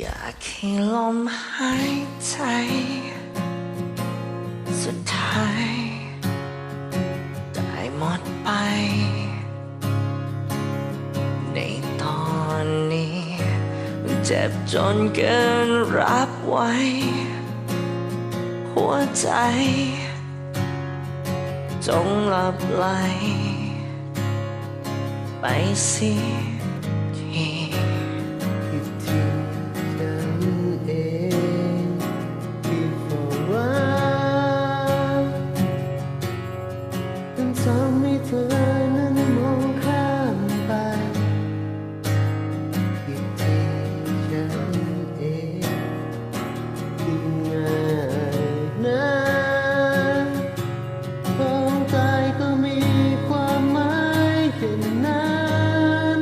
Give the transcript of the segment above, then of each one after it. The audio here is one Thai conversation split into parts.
อยากให้ลมหายใจ สุดท้าย ได้หมดไป ในตอนนี้ เจ็บจนเกินรับไว้ หัวใจ จงหลับไหลไปสิ ทำให้เธอนั้นมองข้ามไปคิดถึงฉันเองที่ง่ายนะของใจก็มีความหมายเช่นนั้น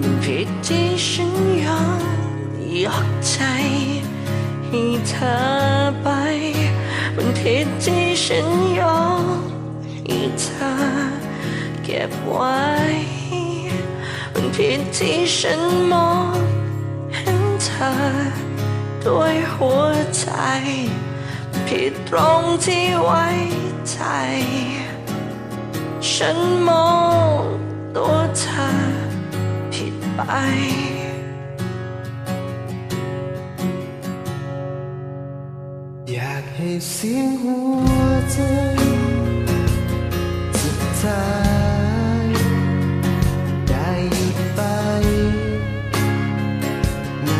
มันผิดที่ฉันยอมยกใจให้เธอไป มันผิดที่ฉันยอม ให้เธอเก็บไว้ มันผิดที่ฉันมองเห็นเธอ ด้วยหัวใจ ผิดตรงที่ไว้ใจ ฉันมองตัวเธอผิดไปอยากให้เสียงหัวใจ ท้ายได้หยุดไป ใน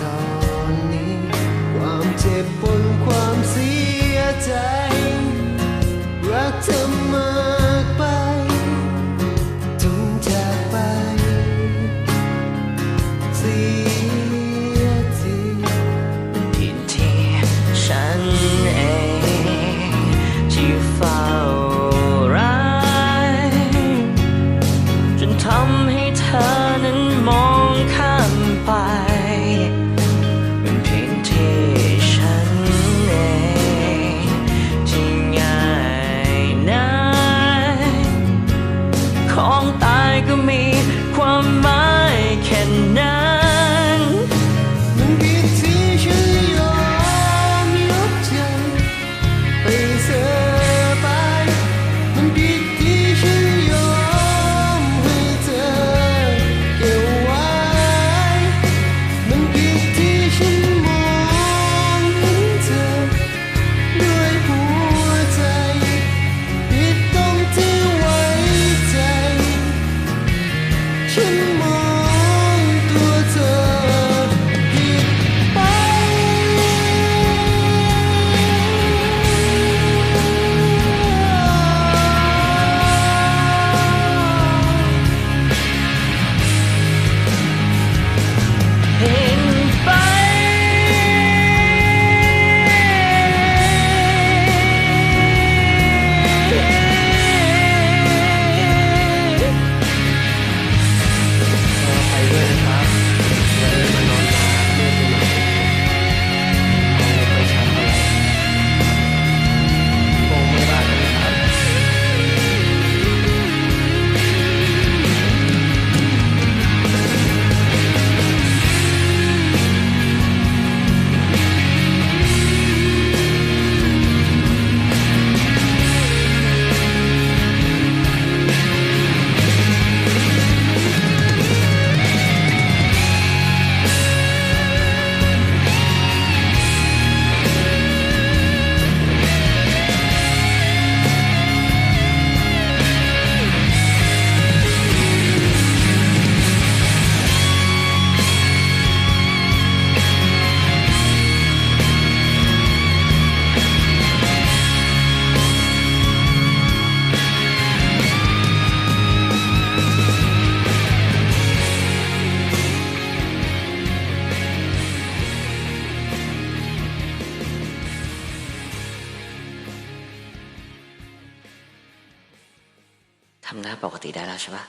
ตอนนี้ ความเจ็บปนความเสียใจ รักเธอมา ทำหน้าปกติได้แล้วใช่ปะ